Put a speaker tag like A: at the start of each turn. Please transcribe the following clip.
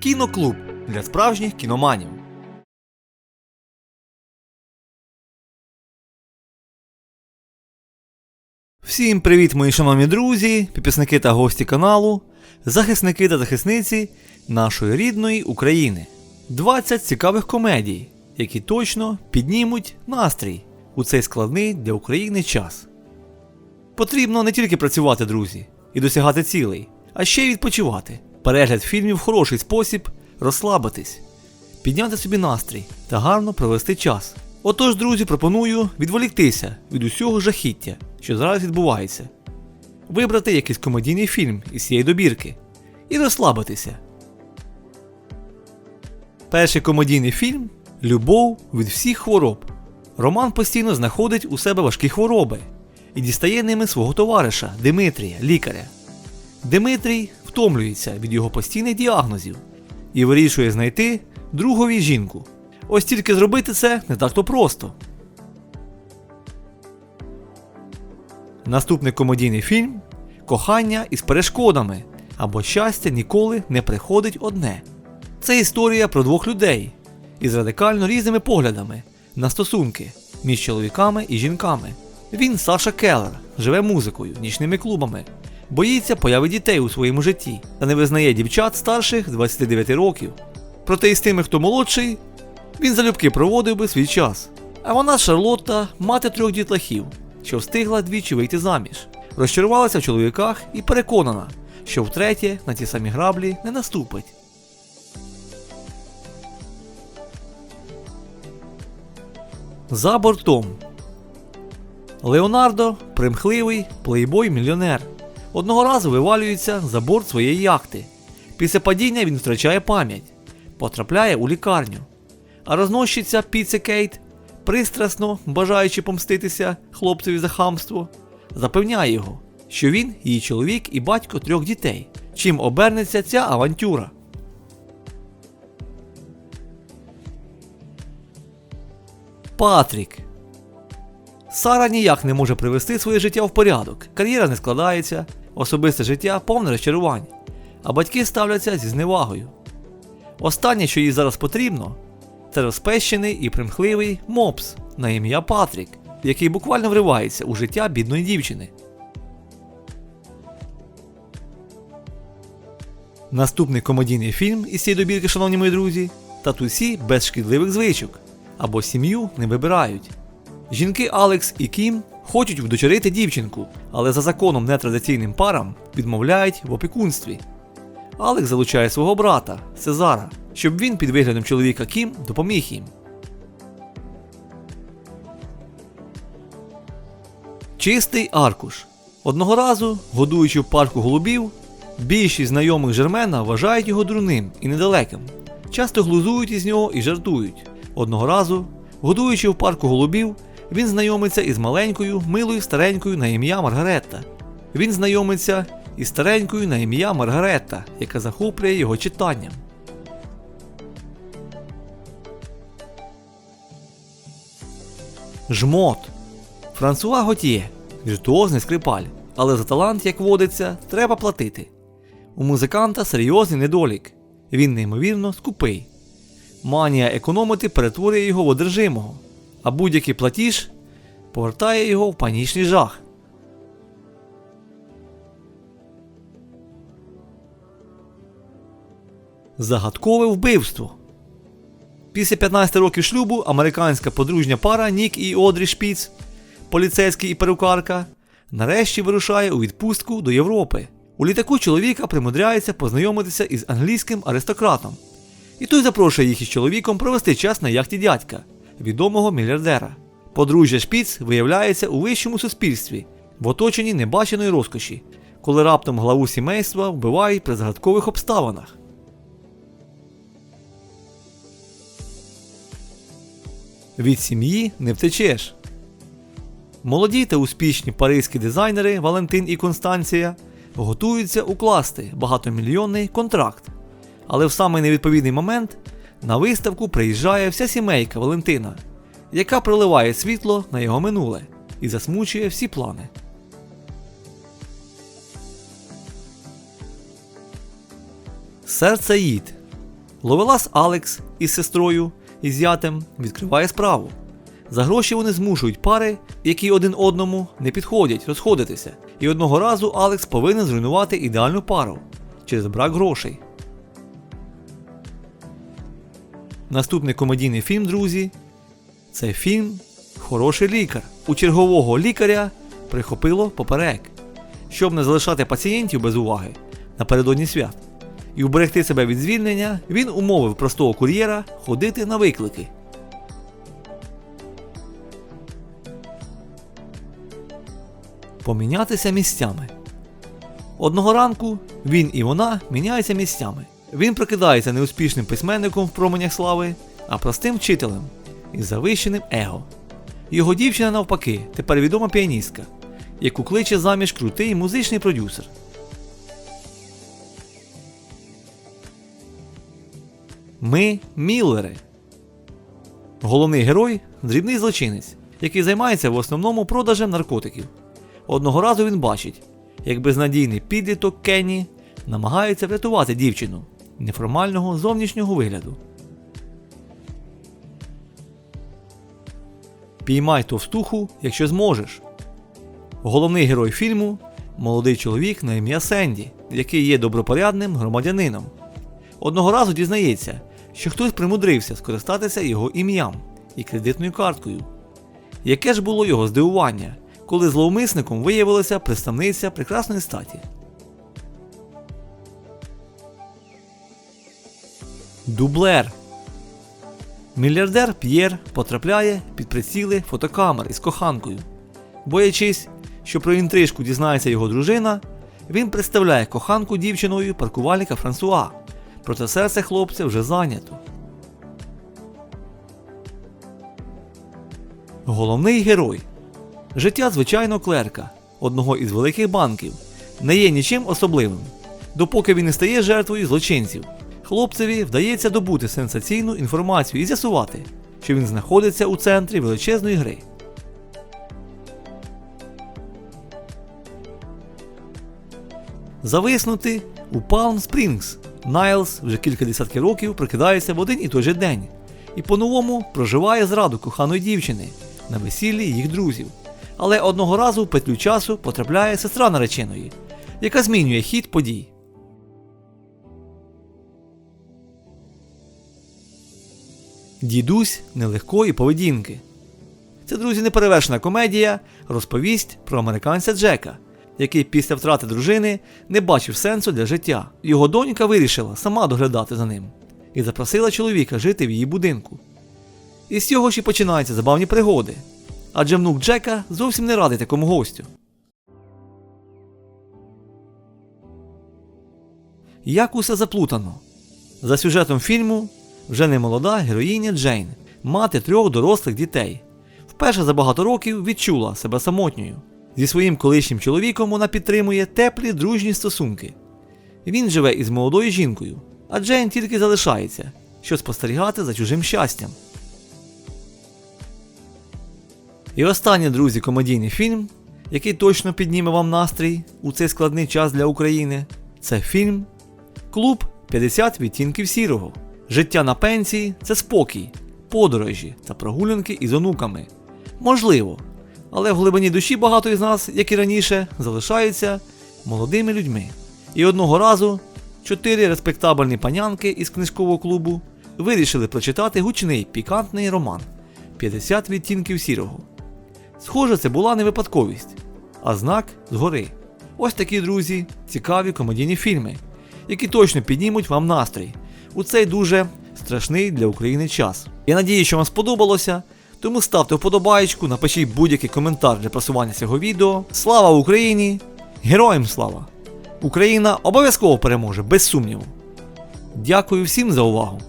A: Кіноклуб для справжніх кіноманів. Всім привіт, мої шановні друзі, підписники та гості каналу, захисники та захисниці нашої рідної України. 20 цікавих комедій, які точно піднімуть настрій у цей складний для України час. Потрібно не тільки працювати, друзі, і досягати цілей, а ще й відпочивати. Перегляд фільмів хороший спосіб розслабитись, підняти собі настрій та гарно провести час. Отож, друзі, пропоную відволіктися від усього жахіття, що зараз відбувається, вибрати якийсь комедійний фільм із цієї добірки і розслабитися. Перший комедійний фільм Любов від всіх хвороб. Роман постійно знаходить у себе важкі хвороби і дістає ними свого товариша Димитрія, лікаря. Димитрій втомлюється від його постійних діагнозів і вирішує знайти другові жінку. Ось тільки зробити це не так то просто. Наступний комедійний фільм Кохання із перешкодами або щастя ніколи не приходить одне. Це історія про двох людей із радикально різними поглядами на стосунки між чоловіками і жінками. Він Саша Келлер, живе музикою, нічними клубами, боїться появи дітей у своєму житті та не визнає дівчат старших 29 років. Проте із тими, хто молодший, він залюбки проводив би свій час. А вона Шарлотта, мати трьох дітлахів, що встигла двічі вийти заміж, розчарувалася в чоловіках і переконана, що втретє на ті самі граблі не наступить. За бортом. Леонардо примхливий плейбой-мільйонер. Одного разу вивалюється за борт своєї яхти. Після падіння він втрачає пам'ять, потрапляє у лікарню. А рознощиця Піце Кейт, пристрасно бажаючи помститися хлопцеві за хамство, запевняє його, що він її чоловік і батько трьох дітей, чим обернеться ця авантюра. Патрік. Сара ніяк не може привести своє життя в порядок, кар'єра не складається, особисте життя повне розчарувань, а батьки ставляться зі зневагою. Останнє, що їй зараз потрібно, це розпещений і примхливий мопс на ім'я Патрік, який буквально вривається у життя бідної дівчини. Наступний комедійний фільм із цієї добірки, шановні мої друзі, татусі без шкідливих звичок або сім'ю не вибирають. Жінки Алекс і Кім хочуть вдочерити дівчинку, але за законом нетрадиційним парам відмовляють в опікунстві. Алекс залучає свого брата Сезара, щоб він під виглядом чоловіка Кім допоміг їм. Чистий аркуш. Одного разу, годуючи в парку голубів, більшість знайомих Жермена вважають його дурним і недалеким. Часто глузують із нього і жартують. Одного разу, годуючи в парку голубів, він знайомиться із маленькою, милою старенькою на ім'я Маргаретта. Він знайомиться із старенькою на ім'я Маргаретта, яка захоплює його читанням. Жмот. Франсуа Готьє. Віртуозний скрипаль. Але за талант, як водиться, треба платити. У музиканта серйозний недолік. Він неймовірно скупий. Манія економити перетворює його в одержимого, а будь-який платіж повертає його в панічний жах. Загадкове вбивство. Після 15 років шлюбу американська подружня пара Нік і Одрі Шпіц, поліцейський і перукарка, нарешті вирушає у відпустку до Європи. У літаку чоловіка примудряється познайомитися із англійським аристократом. І той запрошує їх із чоловіком провести час на яхті дядька, відомого мільярдера. Подружжя Шпіц виявляється у вищому суспільстві, в оточенні небаченої розкоші, коли раптом главу сімейства вбивають при загадкових обставинах. Від сім'ї не втечеш. Молоді та успішні паризькі дизайнери Валентин і Констанція готуються укласти багатомільйонний контракт. Але в самий невідповідний момент на виставку приїжджає вся сімейка Валентина, яка проливає світло на його минуле і засмучує всі плани. Серцеїд Ловелас Алекс із сестрою і зятем відкриває справу. За гроші вони змушують пари, які один одному не підходять, розходитися. І одного разу Алекс повинен зруйнувати ідеальну пару через брак грошей. Наступний комедійний фільм, друзі, це фільм Хороший лікар. У чергового лікаря прихопило поперек, щоб не залишати пацієнтів без уваги напередодні свят. І уберегти себе від звільнення, він умовив простого кур'єра ходити на виклики. Помінятися місцями. Одного ранку він і вона міняються місцями. Він прокидається неуспішним письменником в променях слави, а простим вчителем із завищеним его. Його дівчина, навпаки, тепер відома піаністка, яку кличе заміж крутий музичний продюсер. Ми Міллери. Головний герой дрібний злочинець, який займається в основному продажем наркотиків. Одного разу він бачить, як безнадійний підліток Кенні намагається врятувати дівчину неформального зовнішнього вигляду. Піймай товстуху, якщо зможеш. Головний герой фільму молодий чоловік на ім'я Сенді, який є добропорядним громадянином. Одного разу дізнається, що хтось примудрився скористатися його ім'ям і кредитною карткою. Яке ж було його здивування, коли зловмисником виявилася представниця прекрасної статі. Дублер. Мільярдер П'єр потрапляє під приціли фотокамер із коханкою. Боячись, що про інтрижку дізнається його дружина, він представляє коханку дівчиною паркувальника Франсуа. Проте серце хлопця вже зайнято. Головний герой. Життя звичайного клерка, одного із великих банків, не є нічим особливим, допоки він не стає жертвою злочинців. Хлопцеві вдається добути сенсаційну інформацію і з'ясувати, що він знаходиться у центрі величезної гри. Зависнути у Палм Спрінгс. Найлз вже кілька десятків років прокидається в один і той же день і по-новому проживає зраду коханої дівчини на весіллі їх друзів. Але одного разу в петлю часу потрапляє сестра нареченої, яка змінює хід подій. Дідусь нелегкої поведінки. Це, друзі, неперевершена комедія, розповість про американця Джека, який після втрати дружини не бачив сенсу для життя. Його донька вирішила сама доглядати за ним і запросила чоловіка жити в її будинку. І з цього ж і починаються забавні пригоди. Адже внук Джека зовсім не радий такому гостю. Як усе заплутано. За сюжетом фільму вже не молода героїня Джейн, мати трьох дорослих дітей. Вперше за багато років відчула себе самотньою. Зі своїм колишнім чоловіком вона підтримує теплі дружні стосунки. Він живе із молодою жінкою, а Джейн тільки залишається, щоб спостерігати за чужим щастям. І останній, друзі, комедійний фільм, який точно підніме вам настрій у цей складний час для України, це фільм Клуб 50 відтінків сірого. Життя на пенсії це спокій, подорожі та прогулянки із онуками. Можливо, але в глибині душі багато із нас, як і раніше, залишаються молодими людьми. І одного разу чотири респектабельні панянки із книжкового клубу вирішили прочитати гучний пікантний роман 50 відтінків сірого. Схоже, це була не випадковість, а знак згори. Ось такі, друзі, цікаві комедійні фільми, які точно піднімуть вам настрій у цей дуже страшний для України час. Я надію, що вам сподобалося. Тому ставте вподобайку, напишіть будь-який коментар для просування цього відео. Слава Україні! Героям слава! Україна обов'язково переможе, без сумніву. Дякую всім за увагу!